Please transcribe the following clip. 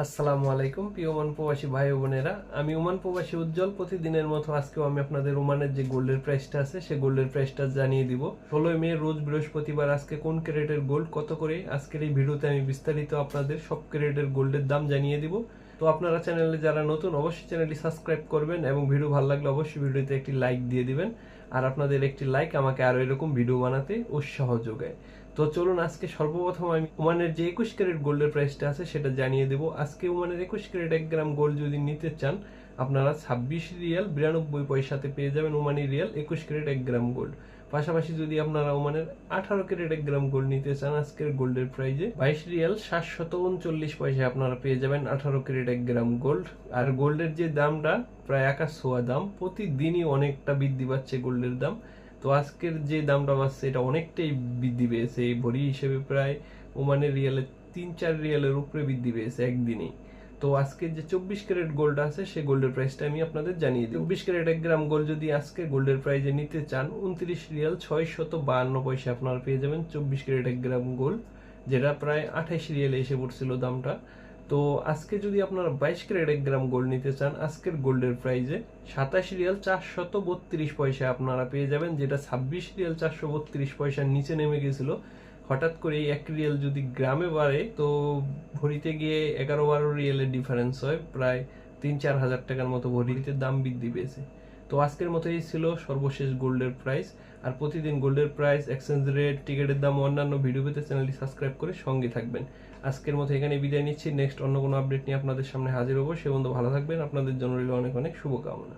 আসসালামু আলাইকুম, প্রিয় ওমান প্রবাসী ভাই ও বোনেরা। আমি ওমান প্রবাসী উজ্জ্বল। প্রতিদিনের মতো আজকেও আমি আপনাদের ওমানের যে গোল্ডের প্রাইসটা আছে, সে গোল্ডের প্রাইসটা জানিয়ে দিব। ষোলোই মে, রোজ বৃহস্পতিবার, আজকে কোন ক্যারেটের গোল্ড, কত করে? আজকের এই ভিডিওতে আমি বিস্তারিত আপনাদের সব ক্যারেটের গোল্ডের দাম জানিয়ে দিব। তো আপনারা চ্যানেলে যারা নতুন, অবশ্যই চ্যানেলটি সাবস্ক্রাইব করবেন এবং ভিডিও ভালো লাগলে অবশ্যই ভিডিওতে একটি লাইক দিয়ে দিবেন। আর আপনাদের একটি লাইক আমাকে আরও এরকম ভিডিও বানাতে উৎসাহ যোগায়। তো চলুন আজকে সর্বপ্রথম আমি ওমানের যে একুশ ক্যারেট গোল্ডের প্রাইসটা আছে সেটা জানিয়ে দেবো। আজকে ওমানের একুশ ক্যারেট এক গ্রাম গোল্ড যদি নিতে চান, আপনারা ছাব্বিশ রিয়াল বিরানব্বই পয়সাতে পেয়ে যাবেন ওমানি রিয়াল একুশ ক্যারেট এক গ্রাম গোল্ড পাশাপাশি যদি আপনারা ওমানের আঠারো ক্যারেট এক গ্রাম গোল্ড নিতে চান, আজকের গোল্ডের প্রাইজে বাইশ রিয়াল সাতশত উনচল্লিশ পয়সা আপনারা পেয়ে যাবেন আঠারো ক্যারেট এক গ্রাম গোল্ড আর গোল্ডের যে দামটা, প্রায় আকাশ ছোয়া দাম, প্রতিদিনই অনেকটা বৃদ্ধি পাচ্ছে গোল্ডের দাম। তো আজকের যে দামটা পাচ্ছে এটা অনেকটাই বৃদ্ধি পেয়েছে। এই ভরি হিসেবে প্রায় ওমানের রিয়ালে তিন চার রিয়ালের উপরে বৃদ্ধি পেয়েছে একদিনেই। তো আজকে যে চব্বিশ ক্যারেট গোল্ড আছে, সেই গোল্ডের প্রাইসটা আমি আপনাদের জানিয়ে দিই চব্বিশ ক্যারেট এক গ্রাম গোল্ড যদি আজকে গোল্ডের প্রাইজে নিতে চান, উনত্রিশ রিয়াল ছয় শত বাহান্ন পয়সা আপনারা পেয়ে যাবেন চব্বিশ ক্যারেট এক গ্রাম গোল্ড যেটা প্রায় আঠাইশ রিয়ালে এসে পড়ছিল দামটা। তো আজকে যদি আপনারা বাইশ ক্যারেট এক গ্রাম গোল্ড নিতে চান, আজকের গোল্ডের প্রাইজে সাতাশ রিয়াল চারশত বত্রিশ পয়সা আপনারা পেয়ে যাবেন, যেটা ছাব্বিশ রিয়াল চারশো বত্রিশ পয়সার নিচে নেমে গেছিল। হঠাৎ করে এক রিয়েল যদি গ্রামে বাড়ে, তো ভরিতে গিয়ে এগারো বারো রিয়েলের ডিফারেন্স হয়। প্রায় তিন চার হাজার টাকার মতো ভরিতে দাম বৃদ্ধি পেয়েছে। তো আজকের মতো এই ছিল সর্বশেষ গোল্ডের প্রাইস আর প্রতিদিন গোল্ডের প্রাইস এক্সচেঞ্জ রেট টিকিটের দাম, অন্যান্য ভিডিও পেতে চ্যানেলটি সাবস্ক্রাইব করে সঙ্গে থাকবেন। আজকের মতো এখানে বিদায় নিচ্ছি। নেক্সট অন্য কোনো আপডেট নিয়ে আপনাদের সামনে হাজির হব। সে বন্ধু ভালো থাকবেন। আপনাদের জন্য রইল অনেক অনেক শুভকামনা।